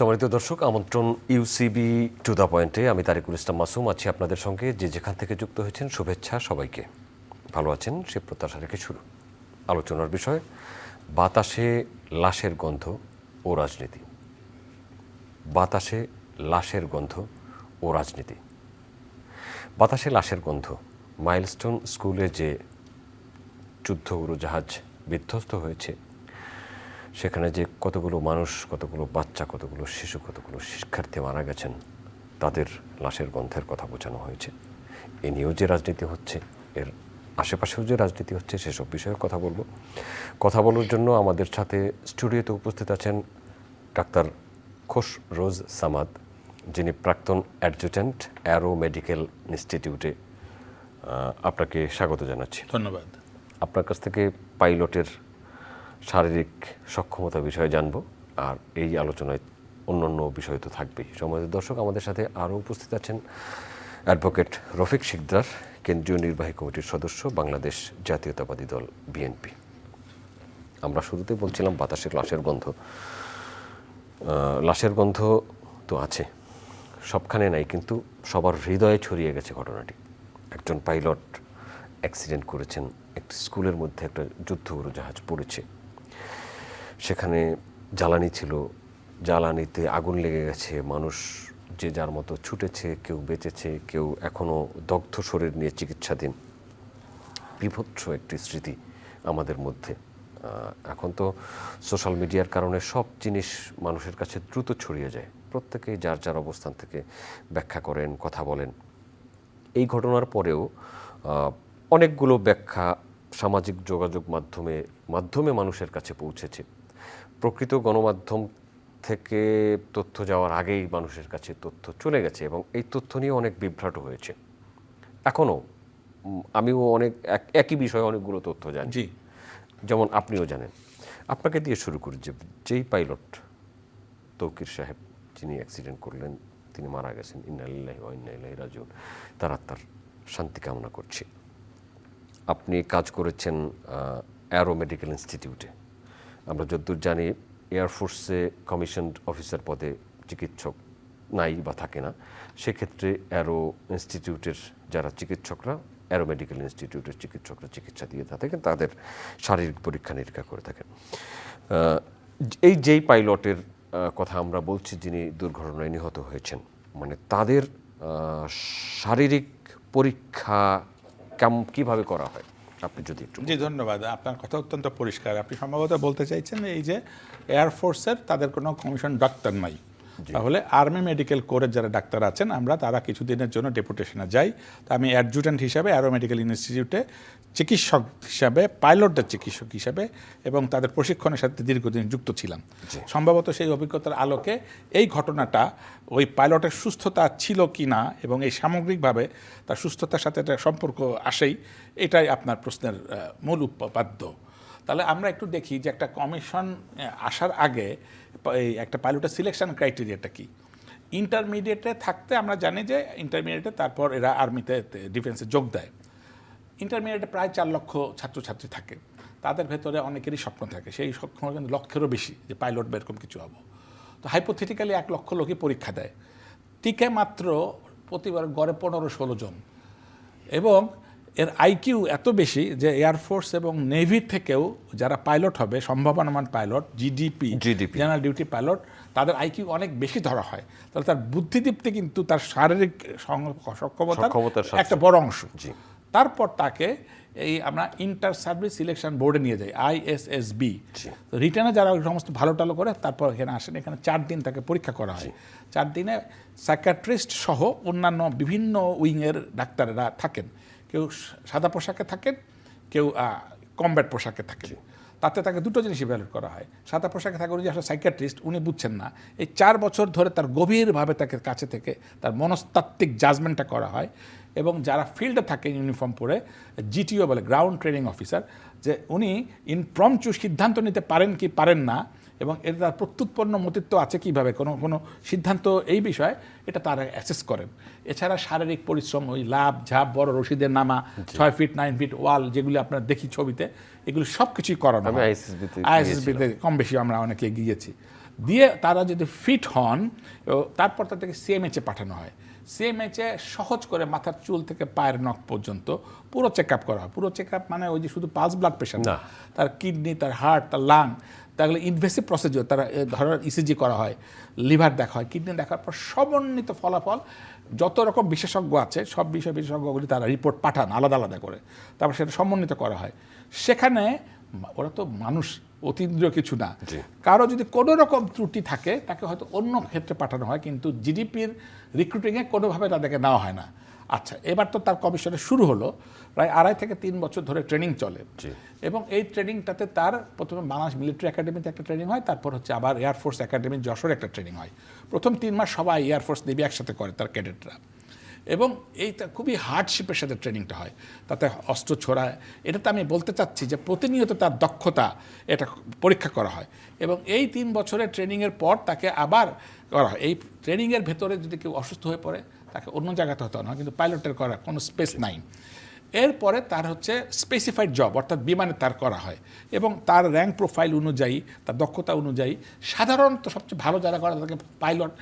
সম্মানিত দর্শক, আমন্ত্রণ ইউসিবি টু দ্য পয়েন্টে আমি তারিকুল ইসলাম মাসুম আছি আপনাদের সঙ্গে। যে যেখান থেকে যুক্ত হয়েছেন, শুভেচ্ছা সবাইকে। ভালো আছেন? সে প্রত্যাশা রেখে শুরু। আলোচনার বিষয়, বাতাসে লাশের গন্ধ ও রাজনীতি। বাতাসে লাশের গন্ধ ও রাজনীতি। বাতাসে লাশের গন্ধ, মাইলস্টোন স্কুলে যে যুদ্ধ উড়োজাহাজ বিধ্বস্ত হয়েছে সেখানে যে কতগুলো মানুষ কতগুলো বাচ্চা কতগুলো শিশু কতগুলো শিক্ষার্থী মারা গেছেন তাদের লাশের গন্ধের কথা বোঝানো হয়েছে। এ নিয়েও যে রাজনীতি হচ্ছে এর আশেপাশেও যে রাজনীতি হচ্ছে সেসব বিষয়ে কথা বলব। কথা বলার জন্য আমাদের সাথে স্টুডিওতে উপস্থিত আছেন ডাক্তার খোশ রোজ সামাদ যিনি প্রাক্তন অ্যাডজুটেন্ট অ্যারো মেডিকেল ইনস্টিটিউটে। আপনাকে স্বাগত জানাচ্ছি। ধন্যবাদ। আপনার কাছ থেকে পাইলটের শারীরিক সক্ষমতা বিষয়ে জানব, আর এই আলোচনায় অন্যান্য বিষয় তো থাকবেই। সমাজের দর্শক, আমাদের সাথে আরও উপস্থিত আছেন অ্যাডভোকেট রফিক শিকদার, কেন্দ্রীয় নির্বাহী কমিটির সদস্য, বাংলাদেশ জাতীয়তাবাদী দল, বিএনপি। আমরা শুরুতে বলছিলাম বাতাসের লাশের গন্ধ। লাশের গন্ধ তো আছে, সবখানে নাই, কিন্তু সবার হৃদয়ে ছড়িয়ে গেছে ঘটনাটি। একজন পাইলট অ্যাক্সিডেন্ট করেছেন, একটি স্কুলের মধ্যে একটা যুদ্ধ উড়োজাহাজ পড়েছে। সেখানে জ্বালানি ছিল। জ্বালানিতে আগুন লেগে গেছে। মানুষ যে যার মতো ছুটেছে, কেউ বেঁচেছে, কেউ এখনও দগ্ধ শরীর নিয়ে চিকিৎসাধীন। বিভৎস একটি স্মৃতি আমাদের মধ্যে। এখন তো সোশ্যাল মিডিয়ার কারণে সব জিনিস মানুষের কাছে দ্রুত ছড়িয়ে যায়। প্রত্যেকেই যার যার অবস্থান থেকে ব্যাখ্যা করেন, কথা বলেন। এই ঘটনার পরেও অনেকগুলো ব্যাখ্যা সামাজিক যোগাযোগ মাধ্যমে মাধ্যমে মানুষের কাছে পৌঁছেছে। প্রকৃত গণমাধ্যম থেকে তথ্য যাওয়ার আগেই মানুষের কাছে তথ্য চলে গেছে এবং এই তথ্য নিয়ে অনেক বিভ্রাট হয়েছে। এখনও আমিও অনেক এক- একই বিষয়ে অনেকগুলো তথ্য জানি। জি। যেমন আপনিও জানেন আপনাকে দিয়ে শুরু করি যে যেই পাইলট তৌকির সাহেব যিনি অ্যাক্সিডেন্ট করলেন তিনি মারা গেছেন। ইন্নালিল্লাহি ওয়া ইন্না ইলাইহি রাজিউন। তার আত্মার শান্তি কামনা করছি। আপনি কাজ করেছেন অ্যারো মেডিকেল ইনস্টিটিউটে আমরা যদ্দূর জানি এয়ারফোর্সে কমিশন অফিসার পদে চিকিৎসক নাই বা থাকে না। সেক্ষেত্রে অ্যারো ইনস্টিটিউটের যারা চিকিৎসকরা অ্যারো মেডিকেল ইনস্টিটিউটের চিকিৎসকরা চিকিৎসা দিয়ে থাকেন তাদের শারীরিক পরীক্ষা নিরীক্ষা করে থাকেন। এই যেই পাইলটের কথা আমরা বলছি, যিনি দুর্ঘটনায় নিহত হয়েছেন মানে তাদের শারীরিক পরীক্ষা কেম, কীভাবে করা হয়? আপনি যদি একটু জি ধন্যবাদ। আপনার কথা অত্যন্ত পরিষ্কার। আপনি সম্ভবত বলতে চাইছেন এই যে এয়ারফোর্সের তাদের কোনো কমিশন ডাক্তার নাই। তাহলে আর্মি মেডিকেল কোরের যারা ডাক্তার আছেন আমরা তারা কিছুদিনের জন্য ডেপুটেশনে যাই। তো আমি অ্যাডজুটেন্ট হিসাবে অ্যারো মেডিকেল ইনস্টিটিউটে চিকিৎসক হিসাবে পাইলটদের চিকিৎসক হিসাবে এবং তাদের প্রশিক্ষণের সাথে দীর্ঘদিন যুক্ত ছিলাম। সম্ভবত সেই অভিজ্ঞতার আলোকে এই ঘটনাটা ওই পাইলটের সুস্থতা ছিল কি না এবং এই সামগ্রিকভাবে তার সুস্থতার সাথে একটা সম্পর্ক আসেই এটাই আপনার প্রশ্নের মূল উপাদ্য তাহলে আমরা একটু দেখি যে একটা কমিশন আসার আগে একটা পাইলটের সিলেকশন ক্রাইটেরিয়াটা কি? ইন্টারমিডিয়েটে থাকতে আমরা জানি যে ইন্টারমিডিয়েটে তারপর এরা আর্মিতে ডিফেন্সে যোগ দেয়। ইন্টারমিডিয়েটে প্রায় চার লক্ষ ছাত্রছাত্রী থাকে। তাদের ভেতরে অনেকেরই স্বপ্ন থাকে। সেই স্বপ্ন কিন্তু লক্ষেরও বেশি যে পাইলট বা এরকম কিছু হব। তো হাইপোথেটিক্যালি এক লক্ষ লোকই পরীক্ষা দেয়। টিকে মাত্র প্রতিবার গড়ে পনেরো ষোলো জন। এবং এর আইকিউ এত বেশি যে এয়ারফোর্স এবং নেভি থেকেও যারা পাইলট হবে সম্ভাবনামান pilot GDP GDP general duty pilot তাদের আইকিউ অনেক বেশি ধরা হয়। তাহলে তার বুদ্ধিদীপ্তি কিন্তু তার শারীরিক সক্ষমতার একটা বড় অংশ। তারপর তাকে এই আমরা ইন্টার সার্ভিস সিলেকশন বোর্ডে নিয়ে যাই আইএসএসবি রিটার্নে যারা ওই সমস্ত ভালো টালো করে তারপর এখানে আসেন এখানে চার দিন তাকে পরীক্ষা করা হয়। চার দিনে সাইকাট্রিস্ট সহ অন্যান্য বিভিন্ন উইংয়ের ডাক্তারেরা থাকেন। কেউ সাদা পোশাকে থাকেন, কেউ কমব্যাট পোশাকে থাকেন। তাতে তাকে দুটো জিনিস ইভ্যালুয়েট করা হয়। সাদা পোশাকে থাকে উনি আসলে সাইকিয়াট্রিস্ট উনি বুঝছেন না। এই চার বছর ধরে তার গভীরভাবে তাকে কাছে থেকে তার মনস্তাত্ত্বিক জাজমেন্টটা করা হয় এবং যারা ফিল্ডে থাকে ইউনিফর্ম পরে জিটিও বলে গ্রাউন্ড ট্রেনিং অফিসার যে উনি ইনপ্রমচু সিদ্ধান্ত নিতে পারেন কি পারেন না এবং এর তার প্রত্যুৎপন্ন মতিত্ব আছে কীভাবে? কোনো কোনো সিদ্ধান্ত এই বিষয়ে এটা তারা অ্যাসেস করেন। এছাড়া শারীরিক পরিশ্রম ওই লাভ ঝাপ বড় রশিদের নামা ছয় ফিট নাইন ফিট ওয়াল যেগুলি আপনারা দেখি ছবিতে এগুলো সব কিছুই করানো আমি হয়। ISSB তে ISSB তে কম বেশি আমরা অনেকে গিয়েছি। দিয়ে তারা যদি ফিট হন তারপর তাদেরকে সিএমএইচে পাঠানো হয়। সিএমএইচে সহজ করে মাথার চুল থেকে পায়ের নখ পর্যন্ত পুরো চেক আপ করা হয়। পুরো চেক আপ মানে ওই যে শুধু পালস ব্লাড প্রেশার না। তার কিডনি তার হার্ট তার লাং তাহলে ইনভেসিভ প্রসিডিওর তারা এ ধরনের ইসিজি করা হয় লিভার দেখা হয় কিডনি দেখার পর সমন্বিত ফলাফল যত রকম বিশেষজ্ঞ আছে সব বিষয় বিশেষজ্ঞগুলি তারা রিপোর্ট পাঠান আলাদা আলাদা করে তারপর সেটা সমন্বিত করা হয়। সেখানে ওরা তো মানুষ অতীন্দ্রিয় কিছু না। কারও যদি কোনো রকম ত্রুটি থাকে তাকে হয়তো অন্য ক্ষেত্রে পাঠানো হয় কিন্তু জিডিপির রিক্রুটিংয়ে কোনোভাবে তাদেরকে নেওয়া হয় না। আচ্ছা এবার তো তার কমিশনে শুরু হলো প্রায় আড়াই থেকে তিন বছর ধরে ট্রেনিং চলে। এবং এই ট্রেনিংটাতে তার প্রথমে বাংলাদেশ মিলিটারি একাডেমিতে একটা ট্রেনিং হয় তারপর হচ্ছে আবার এয়ারফোর্স একাডেমি যশোর একটা ট্রেনিং হয়। প্রথম তিন মাস সবাই এয়ারফোর্স নেভি একসাথে করে তার ক্যাডেটরা এবং এইটা খুবই হার্ডশিপের সাথে ট্রেনিংটা হয় তাতে অস্ত্র ছোড়ায়। এটাতে আমি বলতে চাচ্ছি যে প্রতিনিয়ত তার দক্ষতা এটা পরীক্ষা করা হয়। এবং এই তিন বছরের ট্রেনিংয়ের পর তাকে আবার করা হয়। এই ট্রেনিংয়ের ভেতরে যদি কেউ অসুস্থ হয়ে পড়ে তাকে অন্য জায়গাতে হতে না, কিন্তু পাইলটের করা কোনো স্পেস নাই। এরপরে তার হচ্ছে স্পেসিফাইড জব অর্থাৎ বিমানে তার করা হয়। এবং তার র্যাঙ্ক প্রোফাইল অনুযায়ী, তার দক্ষতা অনুযায়ী, সাধারণত সবচেয়ে ভালো যারা করে তাদেরকে পাইলট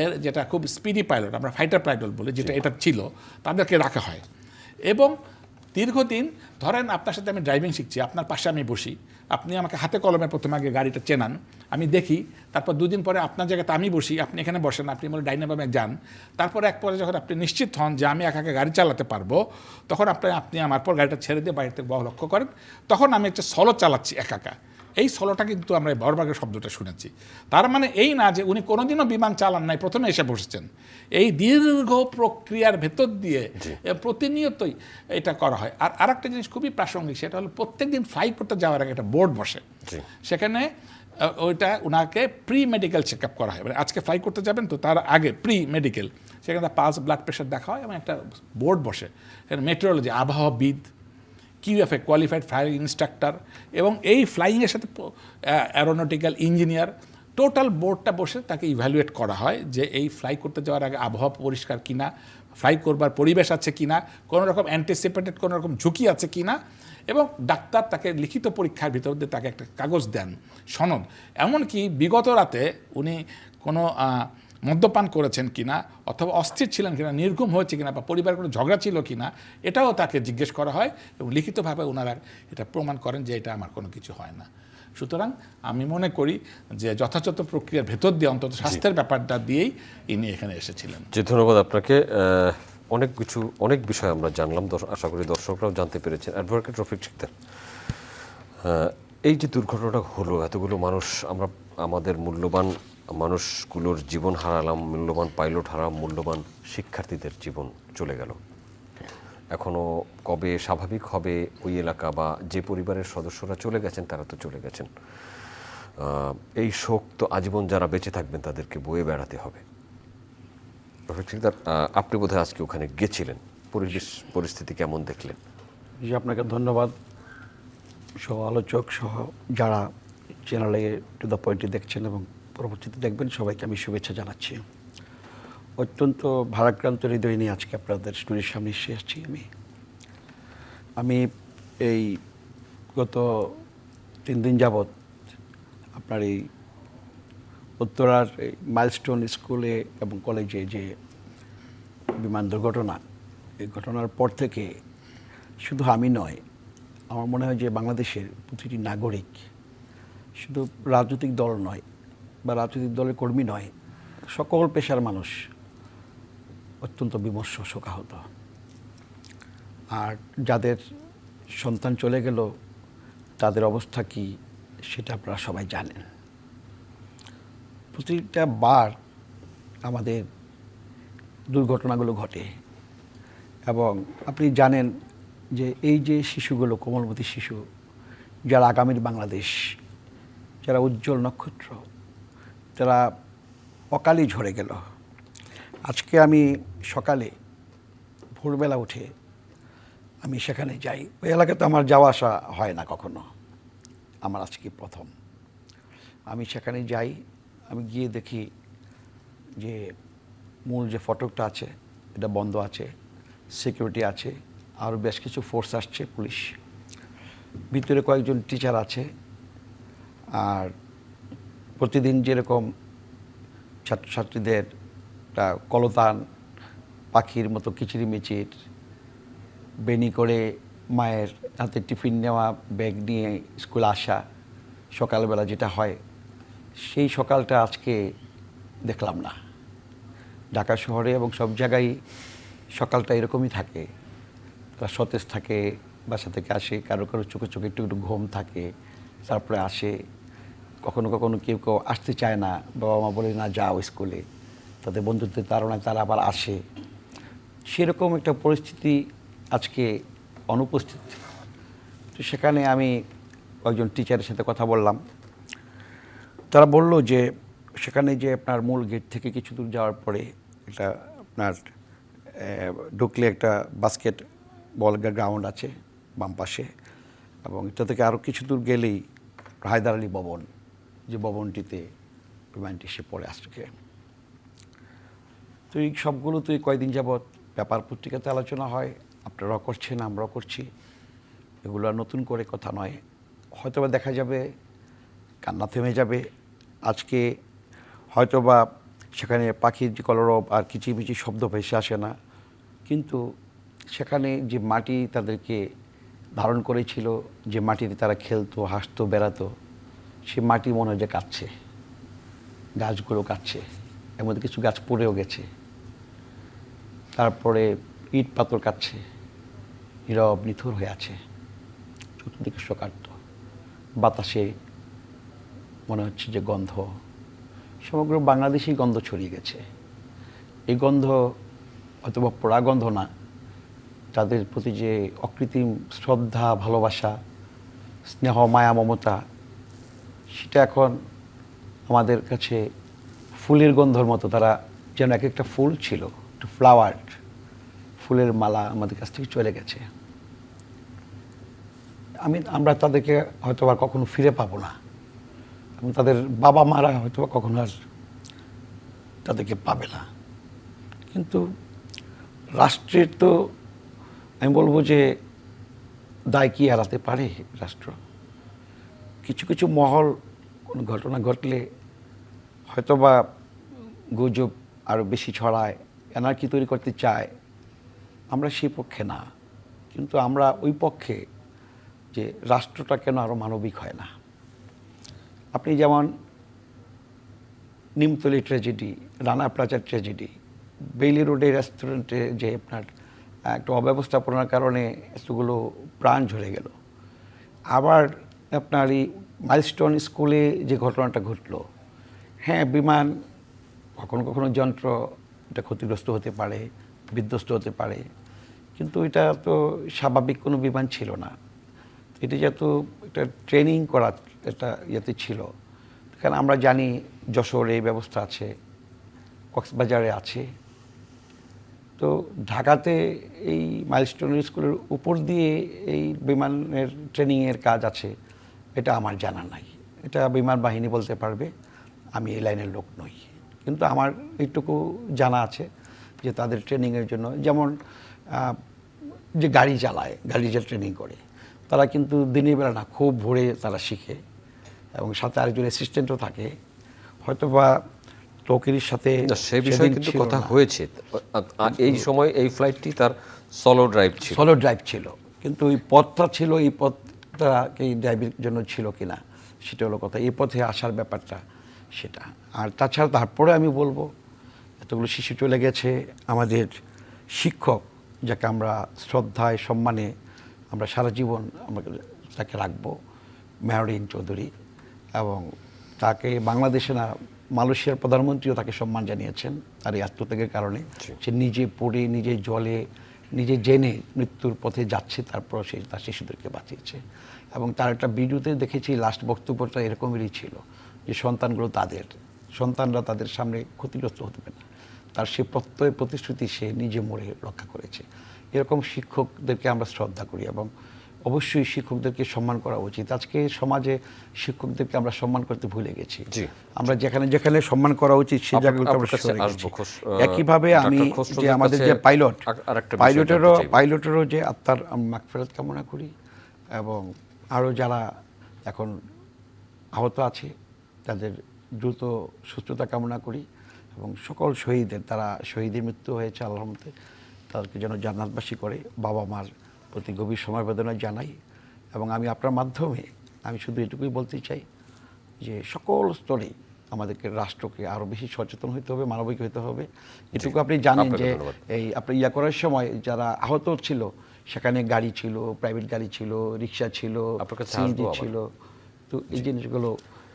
এর যেটা খুব স্পিডি পাইলট আমরা ফাইটার পাইলট বলি, যেটা এটা ছিল, তাদেরকে রাখা হয়। এবং দীর্ঘদিন, ধরেন আপনার সাথে আমি ড্রাইভিং শিখছি, আপনার পাশে আমি বসি আপনি আমাকে হাতে কলমে প্রথমে আগে গাড়িটা চেনান, আমি দেখি, তারপর দুদিন পরে আপনার জায়গাতে আমি বসি, আপনি এখানে বসেন, আপনি বলে ডাইনাবামে যান। তারপর এক পরে যখন আপনি নিশ্চিত হন যে আমি একাকে গাড়ি চালাতে পারব, তখন আপনি আপনি আমার পর গাড়িটা ছেড়ে দিয়ে বাড়িতে বহ লক্ষ্য করেন, তখন আমি একটা সলো চালাচ্ছি একাকা এই সলোটা কিন্তু আমরা এই বড়বাগের শব্দটা শুনেছি। তার মানে এই না যে উনি কোনোদিনও বিমান চালান নাই প্রথমে এসে বসেছেন। এই দীর্ঘ প্রক্রিয়ার ভেতর দিয়ে প্রতিনিয়তই এটা করা হয়। আর আরেকটা জিনিস খুবই প্রাসঙ্গিক সেটা হলো প্রত্যেকদিন ফ্লাই করতে যাওয়ার আগে একটা বোর্ড বসে। সেখানে ওইটা ওনাকে প্রি মেডিকেল চেক আপ করা হয়। মানে আজকে ফ্লাই করতে যাবেন তো তার আগে প্রি মেডিকেল সেখানে পালস ব্লাড প্রেশার দেখা হয় এবং একটা বোর্ড বসে। মেট্রোলজি আবহাওয়াবিদ কিউএফএ কোয়ালিফাইড ফ্লাইং ইনস্ট্রাক্টর এবং এই ফ্লাইংয়ের সাথে অ্যারোনটিক্যাল ইঞ্জিনিয়ার টোটাল বোর্ডটা বসে তাকে ইভ্যালুয়েট করা হয় যে এই ফ্লাই করতে যাওয়ার আগে আবহাওয়া পরিষ্কার কিনা ফ্লাই করবার পরিবেশ আছে কিনা, কোনো রকম অ্যান্টিসিপেটেড কোনো রকম ঝুঁকি আছে কিনা এবং ডাক্তার তাকে লিখিত পরীক্ষার ভিতর দিয়ে তাকে একটা কাগজ দেন, সনদ। এমনকি বিগত রাতে উনি কোনো মদ্যপান করেছেন কিনা অথবা অস্থির ছিলেন কিনা নির্ঘুম হয়েছে কিনা বা পরিবারের কোনো ঝগড়া ছিল কিনা এটাও তাকে জিজ্ঞেস করা হয় এবং লিখিতভাবে ওনারা এটা প্রমাণ করেন যে এটা আমার কোনো কিছু হয় না। সুতরাং আমি মনে করি যে যথাযথ প্রক্রিয়ার ভেতর দিয়ে অন্তত স্বাস্থ্যের ব্যাপারটা দিয়েই ইনি এখানে এসেছিলেন। জি ধন্যবাদ আপনাকে। অনেক কিছু অনেক বিষয় আমরা জানলাম। আশা করি দর্শকরাও জানতে পেরেছেন। অ্যাডভোকেট রফিক শিকদার এই যে দুর্ঘটনাটা হলো এতগুলো মানুষ আমরা আমাদের মূল্যবান মানুষগুলোর জীবন হারালাম মূল্যবান পাইলট হারাম মূল্যবান শিক্ষার্থীদের জীবন চলে গেল। এখনও কবে স্বাভাবিক হবে ওই এলাকা বা যে পরিবারের সদস্যরা চলে গেছেন তারা তো চলে গেছেন। এই শোক তো আজীবন যারা বেঁচে থাকবেন তাদেরকে বয়ে বেড়াতে হবে। আহ, আপনি বোধহয় আজকে ওখানে গেছিলেন। পরিবেশ পরিস্থিতি কেমন দেখলেন? আপনাকে ধন্যবাদ। সহ আলোচক সহ যারা চ্যানেলে টু দ্য পয়েন্টে দেখছেন এবং পরবর্তীতে দেখবেন সবাইকে আমি শুভেচ্ছা জানাচ্ছি। অত্যন্ত ভারাক্রান্ত হৃদয় নিয়ে আজকে আপনাদের স্টুডিওর সামনে এসে এসেছি আমি। আমি এই গত তিন দিন যাবৎ আপনার এই উত্তরার মাইলস্টোন স্কুলে এবং কলেজে যে বিমান দুর্ঘটনা, এই ঘটনার পর থেকে শুধু আমি নয়, আমার মনে হয় যে বাংলাদেশের প্রতিটি নাগরিক শুধু রাজনৈতিক দল নয় বা রাজনৈতিক দলের কর্মী নয়, সকল পেশার মানুষ অত্যন্ত বিমর্ষ, শোকাহত। আর যাদের সন্তান চলে গেল, তাদের অবস্থা কি সেটা আপনারা সবাই জানেন। প্রতিটা বার আমাদের দুর্ঘটনাগুলো ঘটে এবং আপনি জানেন যে এই যে শিশুগুলো, কোমলমতি শিশু, যারা আগামীর বাংলাদেশ যারা উজ্জ্বল নক্ষত্র তারা অকালই ঝরে গেল। আজকে আমি সকালে ভোরবেলা উঠে আমি সেখানে যাই। ওই এলাকাতে আমার যাওয়া আসা হয় না কখনো। আমার আজকে প্রথম। আমি সেখানে যাই, আমি গিয়ে দেখি যে মূল যে ফটকটা আছে, এটা বন্ধ আছে সিকিউরিটি আছে, আরও বেশ কিছু ফোর্স আসছে, পুলিশ। ভিতরে কয়েকজন টিচার আছে আর প্রতিদিন যেরকম ছাত্রছাত্রীদের কলতান পাখির মতো কিচিরমিচির বেনি করে মায়ের হাতে টিফিন নেওয়া, ব্যাগ নিয়ে স্কুলে আসা, সকালবেলা যেটা হয়, সেই সকালটা আজকে দেখলাম না। ঢাকা শহরে এবং সব জায়গায় সকালটা এরকমই থাকে। তারা সতেজ থাকে, বাসা থেকে আসে, কারও কারও চোখে চোখে একটু একটু ঘুম থাকে, তারপরে আসে। কখনো কখনো কেউ কেউ আসতে চায় না বাবা মা বলে, না, যাও স্কুলে। তাদের বন্ধুত্বের তাড়নায় তারা আবার আসে। সেরকম একটা পরিস্থিতি আজকে অনুপস্থিত। তো সেখানে আমি কয়েকজন টিচারের সাথে কথা বললাম। তারা বলল যে, সেখানে যে আপনার মূল গেট থেকে কিছু দূর যাওয়ার পরে একটা আপনার ঢুকলে একটা বাস্কেট বল গ্রাউন্ড আছে বাম পাশে এবং এটা থেকে আরও কিছু দূর গেলেই হায়দার আলী ভবন। যে ভবনটিতে বিমানটি সে পড়ে আজকে। তো এই সবগুলো তো এই কয়দিন যাবৎ পেপার পত্রিকাতে আলোচনা হয়, আপনারাও করছেন, আমরাও করছি। এগুলো নতুন করে কথা নয়। হয়তোবা দেখা যাবে, কান্না থেমে যাবে। আজকে হয়তোবা সেখানে পাখির যে কলরব আর কিচিমিচি শব্দ ভেসে আসে না। কিন্তু সেখানে যে মাটি তাদেরকে ধারণ করেছিল, যে মাটিতে তারা খেলতো, হাসতো, বেড়াতো সে মাটি মনে হয় যে কাঁদছে। গাছগুলো কাটছে এর মধ্যে কিছু গাছ পড়েও গেছে। তারপরে ইট পাথর কাটছে নীরব, নিথুর হয়ে আছে। চতুর্দিকে শোকার্ত। বাতাসে মনে হচ্ছে যে গন্ধ। সমগ্র বাংলাদেশেই গন্ধ ছড়িয়ে গেছে। এই গন্ধ অথবা পোড়া গন্ধ না, তাদের প্রতি যে অকৃত্রিম শ্রদ্ধা, ভালোবাসা, স্নেহ, মায়া, মমতা সেটা এখন আমাদের কাছে ফুলের গন্ধর মতো, তারা যেন এক একটা ফুল ছিল, একটু ফ্লাওয়ার ফুলের মালা আমাদের কাছ থেকে চলে গেছে। আমি, আমরা তাদেরকে হয়তো আর কখনো ফিরে পাবো না। এবং তাদের বাবা মারা হয়তো বা কখনো আর তাদেরকে পাবে না। কিন্তু রাষ্ট্রের তো, আমি বলব যে দায় কি এড়াতে পারে রাষ্ট্র? কিছু কিছু মহল কোনো ঘটনা ঘটলে হয়তোবা গুজব আরও বেশি ছড়ায়, এনার্কি তৈরি করতে চায়। আমরা সেই পক্ষে না। কিন্তু আমরা ওই পক্ষে যে রাষ্ট্রটা কেন আরও মানবিক হয় না। আপনি যেমন নিমতলি ট্র্যাজেডি, রানা প্লাজার ট্র্যাজেডি, বেইলি রোডে রেস্টুরেন্টে যে আপনার একটা অব্যবস্থাপনার কারণে এতগুলো প্রাণ ঝরে গেল। আবার আপনার এই মাইলস্টোন স্কুলে যে ঘটনাটা ঘটলো হ্যাঁ বিমান কখনো কখনো যন্ত্র এটা ক্ষতিগ্রস্ত হতে পারে, বিধ্বস্ত হতে পারে, কিন্তু এটা তো স্বাভাবিক কোনো বিমান ছিল না। এটি যেহেতু একটা ট্রেনিং করা একটা ইয়েতে ছিল, কারণ আমরা জানি যশোরে এই ব্যবস্থা আছে, কক্সবাজারে আছে। তো ঢাকাতে এই মাইলস্টোন স্কুলের উপর দিয়ে এই বিমানের ট্রেনিংয়ের কাজ আছে। এটা আমার জানা নাই। এটা বিমান বাহিনী বলতে পারবে আমি এই লাইনের লোক নই। কিন্তু আমার এইটুকু জানা আছে যে তাদের ট্রেনিংয়ের জন্য যেমন যে গাড়ি চালায় গাড়ি যে ট্রেনিং করে তারা কিন্তু দিনের বেলা না খুব ভোরে তারা শিখে। এবং সাথে আরেকজন অ্যাসিস্ট্যান্টও থাকে। হয়তো বা তৌকিরির সাথে সে বিষয়ে কিন্তু কথা হয়েছে। এই সময় এই ফ্লাইটটি তার সলো ড্রাইভ ছিল। সোলো ড্রাইভ ছিল। কিন্তু ওই পথটা ছিল এই পথটা এই ড্রাইভের জন্য ছিল কি না সেটা হলো কথা। এই পথে আসার ব্যাপারটা সেটা। আর তাছাড়া তারপরে আমি বলব এতগুলো শিশু চলে গেছে আমাদের শিক্ষক যাকে আমরা শ্রদ্ধায় সম্মানে আমরা সারা জীবন আমরা তাকে রাখব মেহরিন চৌধুরী। এবং তাকে বাংলাদেশে না মালয়েশিয়ার প্রধানমন্ত্রীও তাকে সম্মান জানিয়েছেন তার এই আত্মত্যাগের কারণে। সে নিজে পড়ে নিজে জলে নিজে জেনে মৃত্যুর পথে যাচ্ছে, তারপর সে, তার শিশুদেরকে বাঁচিয়েছে। এবং তার একটা ভিডিওতে দেখেছি লাস্ট বক্তব্যটা এরকমেরই ছিল, যে সন্তানগুলো তাদের, সন্তানরা তাদের সামনে ক্ষতিগ্রস্ত হতে পারে তার সে প্রত্যয় প্রতিশ্রুতি সে নিজে মরে রক্ষা করেছে। এরকম শিক্ষকদেরকে আমরা শ্রদ্ধা করি এবং অবশ্যই শিক্ষকদেরকে সম্মান করা উচিত। আজকে সমাজে শিক্ষকদেরকে আমরা সম্মান করতে ভুলে গেছি। আমরা যেখানে যেখানে সম্মান করা উচিত সেই আপনার- জায়গাগুলো আপনার আমরা সরে গেছি। একইভাবে আমি যে আমাদের যে পাইলট পাইলটেরও পাইলটেরও যে আত্মার আমি মাগফেরত কামনা করি এবং আরও যারা এখন আহত আছে তাদের দ্রুত সুস্থতা কামনা করি এবং সকল শহীদের তারা শহীদের মৃত্যু হয়েছে আল্লাহর মতে তাদেরকে যেন জান্নাতবাসী করে বাবা মার প্রতি গভীর সমবেদনা জানাই এবং আমি আপনার মাধ্যমে আমি শুধু এটুকুই বলতে চাই যে সকল স্তরে আমাদেরকে রাষ্ট্রকে আরও বেশি সচেতন হতে হবে মানবিক হতে হবে। এটুকু আপনি জানেন যে এই আপনি ইয়া করার সময় যারা আহত ছিল সেখানে গাড়ি ছিল প্রাইভেট গাড়ি ছিল রিক্সা ছিল আপনার কাছে সিএনজি ছিল। তো এই জিনিসগুলো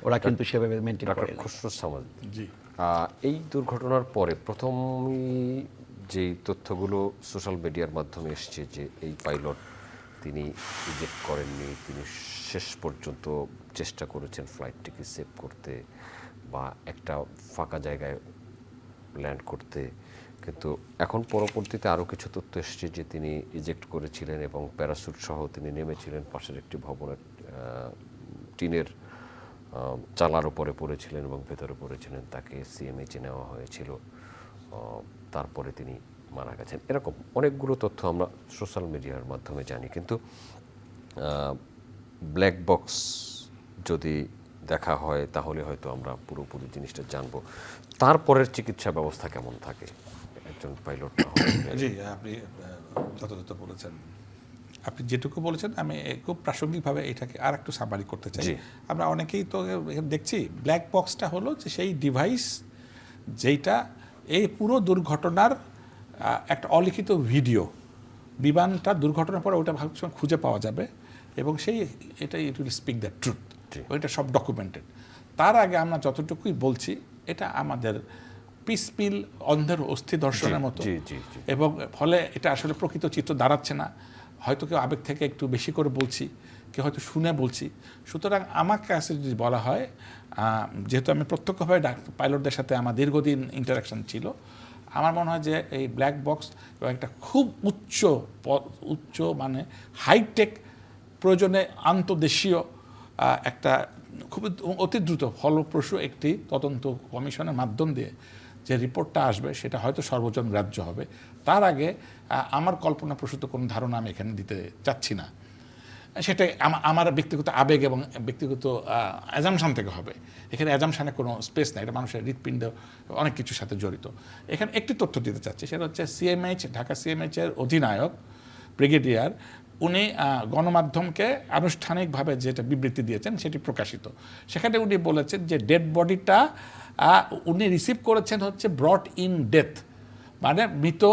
ওরা কিন্তু সেভাবে মেনটেন করে। সামাদ। জি। এই দুর্ঘটনার পরে প্রথমই যে তথ্যগুলো সোশ্যাল মিডিয়ার মাধ্যমে এসছে যে এই পাইলট তিনি ইজেক্ট করেননি, তিনি শেষ পর্যন্ত চেষ্টা করেছেন ফ্লাইটটিকে সেভ করতে বা একটা ফাঁকা জায়গায় ল্যান্ড করতে। কিন্তু এখন পরবর্তীতে আরও কিছু তথ্য এসছে যে তিনি ইজেক্ট করেছিলেন এবং প্যারাসুট সহ তিনি নেমেছিলেন পাশের একটি ভবনের টিনের চালার উপরে পড়েছিলেন এবং ভেতরে পড়েছিলেন। তাকে সিএমএইচে নেওয়া হয়েছিল। তারপরে তিনি মারা গেছেন। এরকম অনেকগুলো তথ্য আমরা সোশ্যাল মিডিয়ার মাধ্যমে জানি কিন্তু ব্ল্যাক বক্স যদি দেখা হয় তাহলে হয়তো আমরা পুরোপুরি জিনিসটা জানব। তারপরের চিকিৎসা ব্যবস্থা কেমন থাকে? একজন পাইলট জি আপনি যথাযথ বলেছেন। আপনি যেটুকু বলেছেন আমি খুব প্রাসঙ্গিকভাবে এটাকে আর একটু সামারি করতে চাই। আমরা অনেকেই তো দেখছি ব্ল্যাক বক্সটা হলো যে সেই ডিভাইস যেইটা এই পুরো দুর্ঘটনার একটা অলিখিত ভিডিও। বিমানটা দুর্ঘটনার পরে ওটা ভাবছিলাম খুঁজে পাওয়া যাবে এবং সেই এটা it will speak the truth. ওইটা সব ডকুমেন্টেড তার আগে আমরা যতটুকুই বলছি এটা আমাদের পিসপিল অন্ধের অস্থি দর্শনের মতো। এবং ফলে এটা আসলে প্রকৃত চিত্র দাঁড়াচ্ছে না। হয়তো কেউ আবেগ থেকে একটু বেশি করে বলছি কেউ হয়তো শুনে বলছি। সুতরাং আমার কাছে যদি বলা হয় যেহেতু আমি প্রত্যক্ষভাবে পাইলটদের সাথে আমার দীর্ঘদিন ইন্টারাকশন ছিল, আমার মনে হয় যে এই ব্ল্যাক বক্স একটা খুব উচ্চ উচ্চ মানে হাইটেক প্রয়োজনে আন্তদেশীয় একটা খুব অতি দ্রুত ফলপ্রসূ একটি তদন্ত কমিশনের মাধ্যম দিয়ে যে রিপোর্টটা আসবে, সেটা হয়তো সর্বজন গ্রাহ্য হবে। তার আগে আমার কল্পনাপ্রসূত কোনো ধারণা আমি এখানে দিতে চাচ্ছি না। সেটা আমা- আমার ব্যক্তিগত আবেগ এবং ব্যক্তিগত অ্যাজামশান থেকে হবে। এখানে অ্যাজামশানে কোনো স্পেস নাই, এটা মানুষের হৃৎপিণ্ড, অনেক কিছুর সাথে জড়িত। এখানে একটি তথ্য দিতে চাচ্ছি, সেটা হচ্ছে সিএমএইচ ঢাকা সিএমএইচ এর অধিনায়ক, ব্রিগেডিয়ার, উনি গণমাধ্যমকে আনুষ্ঠানিকভাবে যেটা বিবৃতি দিয়েছেন, সেটি প্রকাশিত। সেখানে উনি বলেছেন যে ডেড বডিটা উনি রিসিভ করেছেন হচ্ছে ব্রট ইন ডেথ মানে মৃত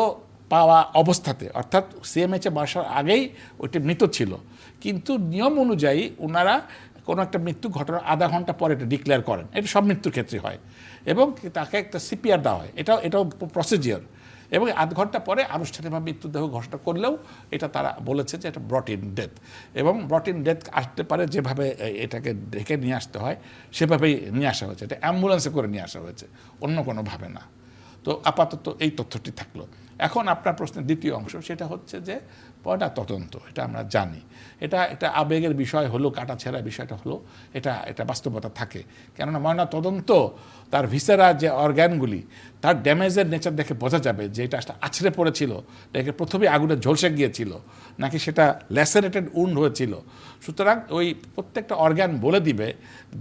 পাওয়া অবস্থাতে। অর্থাৎ সিএমএইচে বাসার আগেই ওইটি মৃত ছিল। কিন্তু নিয়ম অনুযায়ী ওনারা কোনো একটা মৃত্যু ঘটনার আধা ঘণ্টা পরে এটা ডিক্লেয়ার করেন। এটা সব মৃত্যুর ক্ষেত্রে হয়। এবং তাকে একটা সিপিআর দেওয়া হয়। এটাও এটাও প্রসিজিওর এবং আধ ঘণ্টা পরে আনুষ্ঠানিকভাবে মৃত্যুদেহ ঘোষণা করলেও এটা তারা বলেছে যে এটা ব্রট ইন ডেথ এবং ব্রট ইন ডেথ আসতে পারে যেভাবে এটাকে ডেকে নিয়ে আসতে হয়, সেভাবেই নিয়ে আসা হয়েছে। এটা অ্যাম্বুলেন্সে করে নিয়ে আসা হয়েছে। অন্য কোনোভাবে না। তো আপাতত এই তথ্যটি থাকল। এখন আপনার প্রশ্নের দ্বিতীয় অংশ সেটা হচ্ছে যে পয়টা তদন্ত, এটা আমরা জানি। এটা এটা আবেগের বিষয় হলো কাটাছেঁড়া বিষয়টা হলো, এটা এটা বাস্তবতা থাকে। কেননা ময়না তদন্ত, তার ভিসেরা যে অর্গ্যানগুলি, তার ড্যামেজের নেচার দেখে বোঝা যাবে যে এটা আসলে আছড়ে পড়েছিল, দেখে প্রথমে আগুনে ঝলসে গিয়েছিল, নাকি সেটা ল্যাসারেটেড উন্ড হয়েছিল। সুতরাং ওই প্রত্যেকটা অর্গ্যান বলে দিবে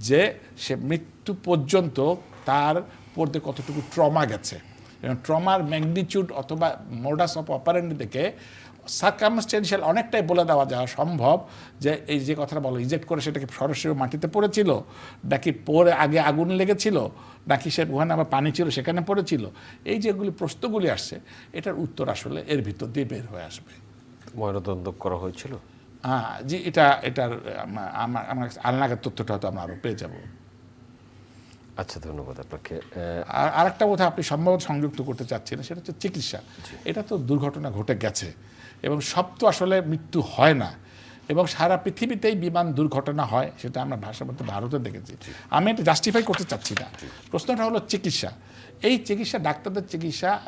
যে সে মৃত্যু পর্যন্ত তার পড়তে কতটুকু ট্রমা গেছে। ট্রমার ম্যাগনিচিউড অথবা মোডাস অফ অপারেন্ট দেখে সার্কামস্টেন্সিয়াল অনেকটাই বলে দেওয়া যাওয়া সম্ভব যে এই যে কথাটা বলো ইজেক্ট করে সেটাকে সরাসরি মাটিতে পড়েছিল নাকি পরে আগে আগুন লেগেছিল নাকি সে ওখানে আবার পানি ছিল সেখানে পড়েছিল এই যেগুলি প্রশ্নগুলি আসছে এটার উত্তর আসলে এর ভিতর দিয়ে বের হয়ে আসবে। ময়নাতদন্ত করা হয়েছিল? হ্যাঁ জি এটা এটার আমার আমার আলনাগার তথ্যটা হয়তো আমরা আরও পেয়ে যাব। আচ্ছা ধন্যবাদ আপনাকে। আর আরেকটা কথা আপনি সম্ভবত সংযুক্ত করতে চাচ্ছেন সেটা হচ্ছে চিকিৎসা। এটা তো দুর্ঘটনা ঘটে গেছে এবং সব তো আসলে মৃত্যু হয় না এবং সারা পৃথিবীতেই বিমান দুর্ঘটনা হয় সেটা আমরা ভাষার মধ্যে ভারতে দেখেছি। আমি এটা জাস্টিফাই করতে চাচ্ছি না। প্রশ্নটা হলো চিকিৎসা। এই চিকিৎসা ডাক্তারদের চিকিৎসা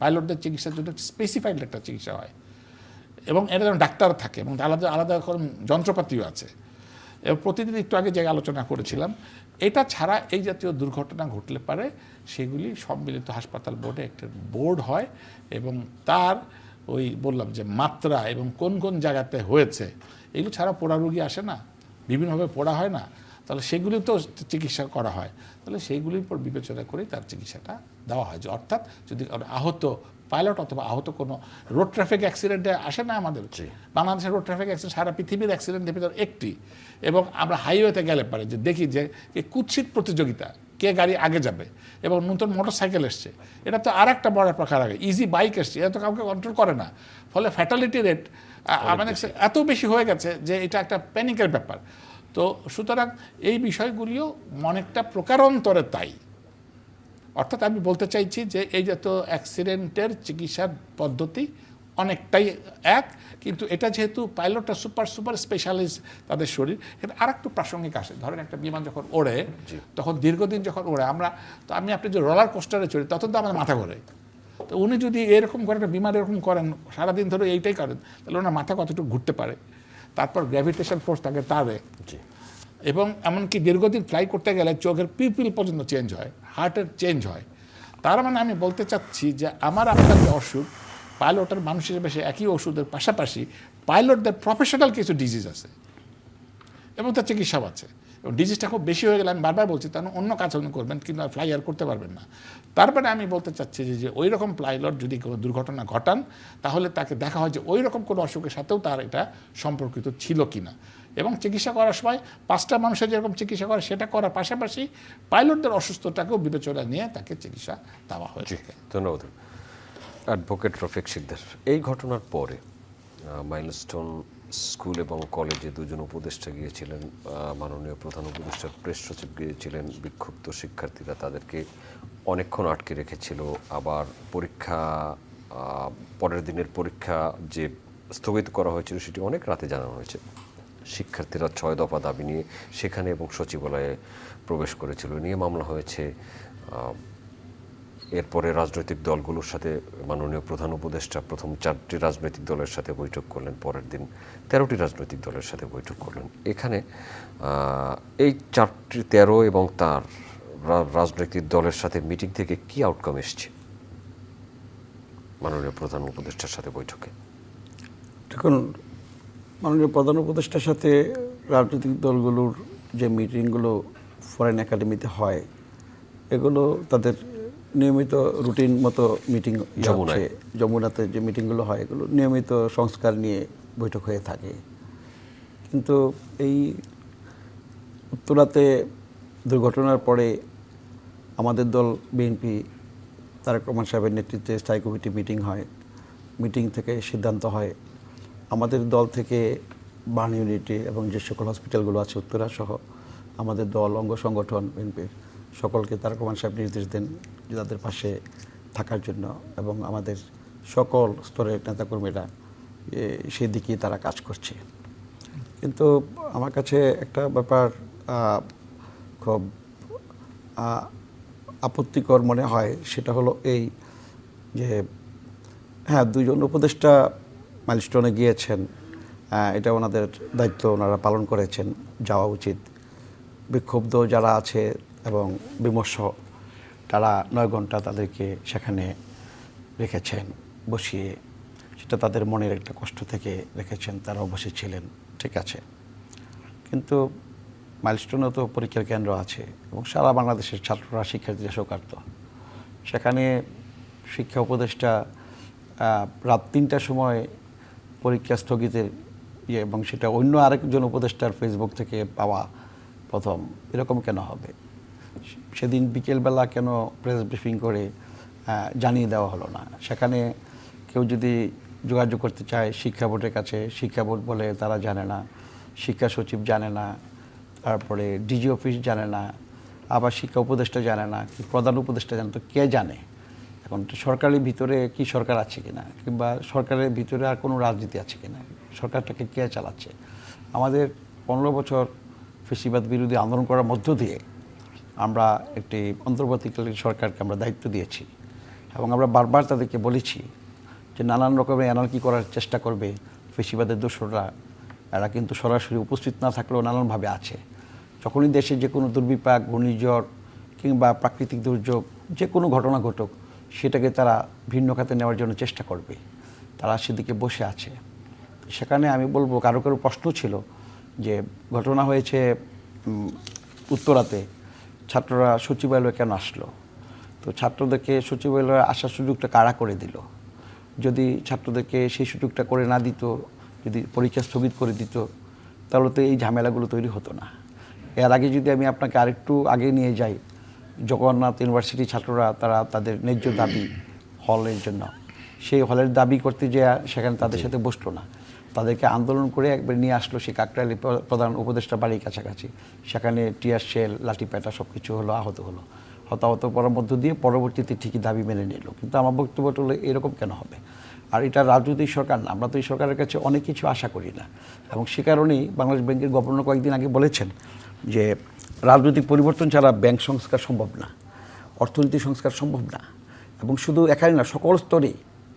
পাইলটদের চিকিৎসার জন্য স্পেসিফাইড একটা চিকিৎসা হয় এবং এটা যেন ডাক্তার থাকে এবং আলাদা আলাদা রকম যন্ত্রপাতিও আছে। এবং প্রতিদিন একটু আগে যে আলোচনা করেছিলাম এটা ছাড়া এই জাতীয় দুর্ঘটনা ঘটলে পারে, সেগুলি সম্মিলিত হাসপাতাল বোর্ডে একটা বোর্ড হয় এবং তার ওই বললাম যে মাত্রা এবং কোন কোন জায়গাতে হয়েছে, এগুলো ছাড়া পোড়া রুগী আসে না, বিভিন্নভাবে পোড়া হয় না। তাহলে সেগুলি তো চিকিৎসা করা হয়, তাহলে সেইগুলির উপর বিবেচনা করেই তার চিকিৎসাটা দেওয়া হয়। যে অর্থাৎ যদি আহত পাইলট অথবা আহত কোনো রোড ট্রাফিক অ্যাক্সিডেন্টে আসে না আমাদের। বাংলাদেশের রোড ট্রাফিক অ্যাক্সিডেন্ট সারা পৃথিবীর অ্যাক্সিডেন্টের ভিতর একটি। এবং আমরা হাইওয়েতে গেলে পারে যে দেখি যে কুৎসিত প্রতিযোগিতা কে গাড়ি আগে যাবে এবং নতুন মোটর সাইকেল এসছে। এটা তো আর একটা বড় প্রকার আগে। ইজি বাইক এসছে এটা তো কাউকে কন্ট্রোল করে না। ফলে ফ্যাটালিটি রেট আমাদের এত বেশি হয়ে গেছে যে এটা একটা প্যানিকের ব্যাপার। তো সুতরাং এই বিষয়গুলিও অনেকটা প্রকারান্তরে তাই। অর্থাৎ আমি বলতে চাইছি যে এই যত অ্যাক্সিডেন্টের চিকিৎসার পদ্ধতি অনেকটাই এক কিন্তু এটা যেহেতু পাইলটটা সুপার সুপার স্পেশালিস্ট তাদের শরীর এটা আর একটু প্রাসঙ্গিক আসে। ধরেন একটা বিমান যখন ওড়ে তখন দীর্ঘদিন যখন ওড়ে আমরা তো আমি আপনি যে রোলার কোস্টারে চড়ি তখন তো আমাদের মাথা ঘোরে। তো উনি যদি এরকম করে একটা বিমান এরকম করেন সারাদিন ধরে এইটাই করেন তাহলে ওনার মাথা কতটুকু ঘুরতে পারে? তারপর গ্র্যাভিটেশন ফোর্স তাকে তারে। এবং এমনকি দীর্ঘদিন ফ্লাই করতে গেলে চোখের পিপিল পর্যন্ত চেঞ্জ হয় হার্টের চেঞ্জ হয়। তার মানে আমি বলতে চাচ্ছি যে আমার আপনার যে অসুখ পাইলটের মানুষ হিসেবে সে একই ওষুধের পাশাপাশি পাইলটদের প্রফেশনাল কিছু ডিজিজ আছে এবং তার চিকিৎসাও আছে। এবং ডিজিজটা খুব বেশি হয়ে গেলে আমি বারবার বলছি তাহলে অন্য কাজ করবেন কিন্তু আর ফ্লাই আর করতে পারবেন না। তারপরে আমি বলতে চাচ্ছি যে ওই রকম পাইলট যদি কোনো দুর্ঘটনা ঘটান, তাহলে তাকে দেখা হয় যে ওই রকম কোনো অসুখের সাথেও তার এটা সম্পর্কিত ছিল কি না এবং চিকিৎসা করার সময় পাঁচটা মানুষের যেরকম চিকিৎসা করে সেটা করার পাশাপাশি পাইলটদের অসুস্থতাকেও বিবেচনা নিয়ে তাকে চিকিৎসা দেওয়া হয়েছে ধন্যবাদ। অ্যাডভোকেট রফিক শিকদার এই ঘটনার পরে মাইলস্টোন স্কুল এবং কলেজে দুজন উপদেষ্টা গিয়েছিলেন মাননীয় প্রধান উপদেষ্টার প্রেস সচিব গিয়েছিলেন বিক্ষুব্ধ শিক্ষার্থীরা তাদেরকে অনেকক্ষণ আটকে রেখেছিল। আবার পরীক্ষা পরের দিনের পরীক্ষা যে স্থগিত করা হয়েছিল সেটি অনেক রাতে জানানো হয়েছে। শিক্ষার্থীরা ছয় দফা দাবি নিয়ে সেখানে এবং সচিবালয়ে প্রবেশ করেছিল। নিয়ে মামলা হয়েছে এরপরে রাজনৈতিক দলগুলোর সাথে মাননীয় প্রধান উপদেষ্টা প্রথম চারটি রাজনৈতিক দলের সাথে বৈঠক করলেন, পরের দিন তেরোটি রাজনৈতিক দলের সাথে বৈঠক করলেন। এখানে এই চারটি তেরো এবং তার রাজনৈতিক দলের সাথে মিটিং থেকে কি আউটকাম এসছে? মাননীয় প্রধান উপদেষ্টার সাথে বৈঠকে। দেখুন মাননীয় প্রধান উপদেষ্টার সাথে রাজনৈতিক দলগুলোর যে মিটিংগুলো ফরেন একাডেমিতে হয় এগুলো তাদের নিয়মিত রুটিন মতো মিটিং যমুনায়। যমুনাতে যে মিটিংগুলো হয় এগুলো নিয়মিত সংস্কার নিয়ে বৈঠক হয়ে থাকে। কিন্তু এই উত্তরাতে দুর্ঘটনার পরে আমাদের দল বিএনপি তারেক রহমান সাহেবের নেতৃত্বে স্থায়ী কমিটি মিটিং হয়। মিটিং থেকে সিদ্ধান্ত হয় আমাদের দল থেকে বার্ন ইউনিটি এবং যে সকল হসপিটালগুলো আছে, উত্তরা সহ আমাদের দল, অঙ্গ সংগঠন বিএনপির সকলকে তারেক রহমান সাহেব নির্দেশ দেন যে তাদের পাশে থাকার জন্য এবং আমাদের সকল স্তরের নেতাকর্মীরা সেই দিকেই তারা কাজ করছে। কিন্তু আমার কাছে একটা ব্যাপার খুব আপত্তিকর মনে হয়, সেটা হলো এই যে হ্যাঁ দুজন উপদেষ্টা মাইলস্টোনে গিয়েছেন এটা ওনাদের দায়িত্ব, ওনারা পালন করেছেন, যাওয়া উচিত। বিক্ষুব্ধ যারা আছে এবং বিমর্ষ, তারা নয় ঘণ্টা তাদেরকে সেখানে রেখেছেন, বসিয়ে। সেটা তাদের মনের একটা কষ্ট থেকে রেখেছেন তারা অবশ্যই ছিলেন ঠিক আছে। কিন্তু মাইলস্টোনেও তো পরীক্ষার কেন্দ্র আছে এবং সারা বাংলাদেশের ছাত্ররা শিক্ষার্থীরা শোকার্ত। সেখানে শিক্ষা উপদেষ্টা রাত তিনটার সময় পরীক্ষা স্থগিতের ইয়ে এবং সেটা অন্য আরেকজন উপদেষ্টার ফেসবুক থেকে পাওয়া প্রথম। এরকম কেন হবে? সেদিন বিকেলবেলা কেন প্রেস ব্রিফিং করে জানিয়ে দেওয়া হলো না? সেখানে কেউ যদি যোগাযোগ করতে চায়, শিক্ষা বোর্ডের কাছে, শিক্ষা বোর্ড বলে তারা জানে না, শিক্ষা সচিব জানে না, তারপরে ডিজি অফিস জানে না, আবার শিক্ষা উপদেষ্টা জানে না, কি প্রধান উপদেষ্টা জানে তো কে জানে? এখন সরকারের ভিতরে কি সরকার আছে কিনা? কিংবা সরকারের ভিতরে আর কোনো রাজনীতি আছে কিনা? সরকারটাকে কে চালাচ্ছে? আমাদের পনেরো বছর ফেসিবাদ বিরোধী আন্দোলন করার মধ্য দিয়ে আমরা একটি অন্তর্বর্তীকালীন সরকারকে আমরা দায়িত্ব দিয়েছি এবং আমরা বারবার তাদেরকে বলেছি যে নানান রকমের অ্যানার্কি করার চেষ্টা করবে ফেসিবাদের দোসররা এরা কিন্তু সরাসরি উপস্থিত না থাকলেও নানানভাবে আছে। যখনই দেশে যে কোনো দুর্বিপাক, ঘূর্ণিঝড় কিংবা প্রাকৃতিক দুর্যোগ, যে কোনো ঘটনা ঘটুক সেটাকে তারা ভিন্ন খাতে নেওয়ার জন্য চেষ্টা করবে। তারা সেদিকে বসে আছে। সেখানে আমি বলব, কারও কারও প্রশ্ন ছিল যে, ঘটনা হয়েছে উত্তরাতে। ছাত্ররা সচিবালয়ে কেন আসলো? তো ছাত্রদেরকে সচিবালয়ে আসার সুযোগটা কারা করে দিল? যদি ছাত্রদেরকে সেই সুযোগটা করে না দিত, যদি পরীক্ষা স্থগিত করে দিত, তাহলে তো এই ঝামেলাগুলো তৈরি হতো না। এর আগে যদি আমি আপনাকে আরেকটু আগে নিয়ে যাই জগন্নাথ ইউনিভার্সিটি ছাত্ররা তারা তাদের ন্যায্য দাবি হলের জন্য। সেই হলের দাবি করতে যে সেখানে তাদের সাথে বসল না। তাদেরকে আন্দোলন করে একবার নিয়ে আসলো সেই কাকরাইলি প্রধান উপদেষ্টা বাড়ির কাছাকাছি। সেখানে টিয়ার শেল লাঠি পেটা সব কিছু হলো আহত হলো। হতাহত করার মধ্য দিয়ে পরবর্তীতে ঠিকই দাবি মেনে নিল। কিন্তু আমার বক্তব্যটা হলো এরকম কেন হবে? আর এটা রাজনৈতিক সরকার না। আমরা তো এই সরকারের কাছে অনেক কিছু আশা করি না। এবং সে কারণেই বাংলাদেশ ব্যাংকের গভর্নর কয়েকদিন আগে বলেছেন যে রাজনৈতিক পরিবর্তন ছাড়া ব্যাংক সংস্কার সম্ভব না, অর্থনীতি সংস্কার সম্ভব না এবং শুধু এখানে না, সকল স্তরে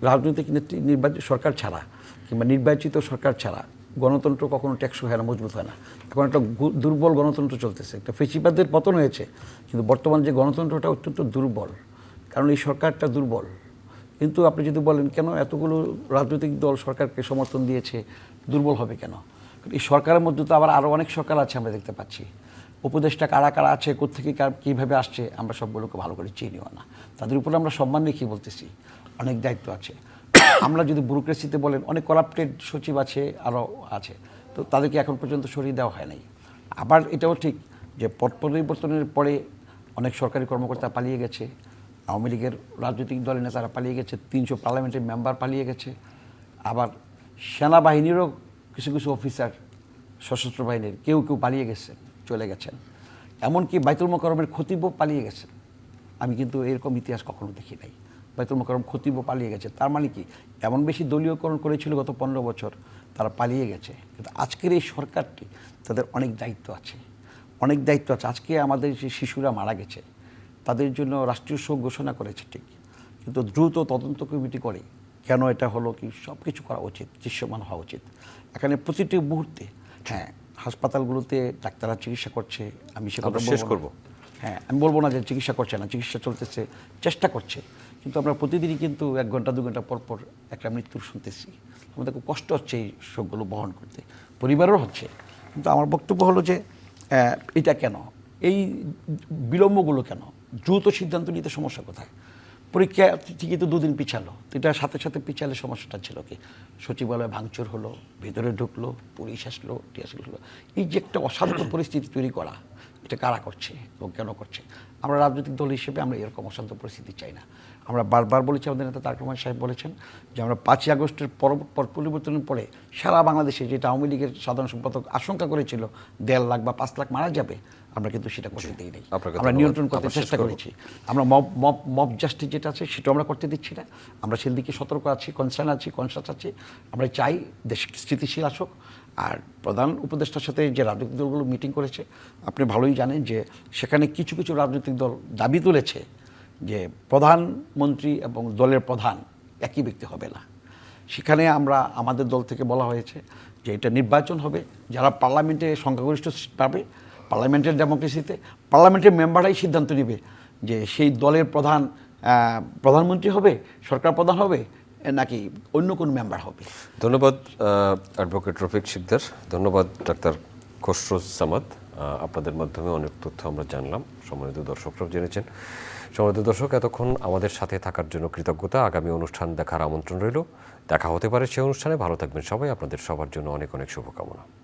রাজনৈতিক নেত্রী, নির্বাচিত সরকার ছাড়া কিংবা নির্বাচিত সরকার ছাড়া গণতন্ত্র কখনো ট্যাক্স হয় না, মজবুত হয় না। এখন একটা দুর্বল গণতন্ত্র চলতেছে। একটা ফেসিবাদের পতন হয়েছে, কিন্তু বর্তমান যে গণতন্ত্রটা অত্যন্ত দুর্বল, কারণ এই সরকারটা দুর্বল। কিন্তু আপনি যদি বলেন, কেন এতগুলো রাজনৈতিক দল সরকারকে সমর্থন দিয়েছে, দুর্বল হবে কেন? এই সরকারের মধ্যে তো আবার আরও অনেক সরকার আছে আমরা দেখতে পাচ্ছি। উপদেশটা কারা কারা আছে কোথেকে কীভাবে আসছে, আমরা সবগুলোকে ভালো করে চিনিও না। তাদের উপর আমরা সম্মান রেখে বলতেছি, অনেক দায়িত্ব আছে। আমরা যদি ব্যুরোক্রেসিতে বলেন, অনেক করাপ্টেড সচিব আছে আরও আছে, তো তাদেরকে এখন পর্যন্ত সরিয়ে দেওয়া হয় নাই। আবার এটাও ঠিক যে পট পরিবর্তনের পরে অনেক সরকারি কর্মকর্তা পালিয়ে গেছে, আওয়ামী লীগের রাজনৈতিক দলের নেতারা পালিয়ে গেছে, তিনশো পার্লামেন্টের মেম্বার পালিয়ে গেছে, আবার সেনাবাহিনীরও কিছু কিছু অফিসার, সশস্ত্র বাহিনীর, কেউ কেউ পালিয়ে গেছে, চলে গেছেন। এমনকি বাইতুল মোকরমের খতিবও পালিয়ে গেছেন আমি কিন্তু এরকম ইতিহাস কখনো দেখি নাই। বাইতুল মোকরম খতিবও পালিয়ে গেছে। তার মানে কি? এমন বেশি দলীয়করণ করেছিল গত পনেরো বছর, তারা পালিয়ে গেছে। কিন্তু আজকের এই সরকারটি তাদের অনেক দায়িত্ব আছে। অনেক দায়িত্ব আছে। আজকে আমাদের যে শিশুরা মারা গেছে, তাদের জন্য রাষ্ট্রীয় শোক ঘোষণা করেছে ঠিক। কিন্তু দ্রুত তদন্ত কমিটি করে কেন এটা হলো কি? সব কিছু করা উচিত, দৃশ্যমান হওয়া উচিত। এখানে প্রতিটি মুহূর্তে হ্যাঁ হাসপাতালগুলোতে ডাক্তাররা চিকিৎসা করছে আমি সে কথা শেষ করব। হ্যাঁ আমি বলব না যে চিকিৎসা করছে না চিকিৎসা চলতেছে চেষ্টা করছে কিন্তু আমরা প্রতিদিনই কিন্তু এক ঘণ্টা দু ঘণ্টা পর পর একটা মৃত্যুর শুনতেছি। আমাদের খুব কষ্ট হচ্ছে এই শোকগুলো বহন করতে। পরিবারও হচ্ছে কিন্তু আমার বক্তব্য হলো যে এটা কেন? এই বিলম্বগুলো কেন? দ্রুত সিদ্ধান্ত নিতে সমস্যা কোথায়? পরীক্ষা ঠিকই তো দুদিন পিছালো। এটা এটার সাথে সাথে পিছালে সমস্যাটা ছিল কি? সচিবালয় ভাঙচুর হলো ভেতরে ঢুকলো পুলিশ আসলো টিয়াস হলো এই যে একটা অশান্ত পরিস্থিতি তৈরি করা এটা কারা করছে এবং কেন করছে? আমরা রাজনৈতিক দল হিসেবে আমরা এরকম অসাধ্য পরিস্থিতি চাই না। আমরা বারবার বলেছি আমাদের নেতা তারক রহমান সাহেব বলেছেন যে আমরা পাঁচই আগস্টের পর পর পরিবর্তনের পরে সারা বাংলাদেশে যেটা আওয়ামী লীগের সাধারণ সম্পাদক আশঙ্কা করেছিল দেড় লাখ বা পাঁচ লাখ মারা যাবে আমরা কিন্তু সেটা করতে দিই নাই আমরা নিয়ন্ত্রণ করতে চেষ্টা করেছি। আমরা মব মব মব জাস্টিস যেটা আছে সেটাও আমরা করতে দিচ্ছি না। আমরা সেদিকে সতর্ক আছি কনসার্ন আছি কনসাস আছি। আমরা চাই দেশ স্থিতিশীল আসুক। আর প্রধান উপদেষ্টার সাথে যে রাজনৈতিক দলগুলো মিটিং করেছে আপনি ভালোই জানেন যে সেখানে কিছু কিছু রাজনৈতিক দল দাবি তুলেছে যে প্রধানমন্ত্রী এবং দলের প্রধান, একই ব্যক্তি হবে না। সেখানে আমরা আমাদের দল থেকে বলা হয়েছে যে এটা নির্বাচন হবে। যারা পার্লামেন্টে সংখ্যাগরিষ্ঠ সিট পাবে, পার্লামেন্টের ডেমোক্রেসিতে, পার্লামেন্টের মেম্বাররাই সিদ্ধান্ত নেবে যে সেই দলের প্রধান প্রধানমন্ত্রী হবে, সরকার প্রধান হবে নাকি অন্য কোন মেম্বার হবে। ধন্যবাদ অ্যাডভোকেট রফিক শিকদার। ধন্যবাদ, ডাক্তার খসরুজ সামাদ। আপনাদের মাধ্যমে অনেক তথ্য আমরা জানলাম। সম্মানিত দর্শকরাও জেনেছেন। সম্মানিত দর্শক এতক্ষণ আমাদের সাথে থাকার জন্য কৃতজ্ঞতা। আগামী অনুষ্ঠান দেখার আমন্ত্রণ রইল। দেখা হতে পারে সেই অনুষ্ঠানে। ভালো থাকবেন সবাই। আপনাদের সবার জন্য অনেক অনেক শুভকামনা।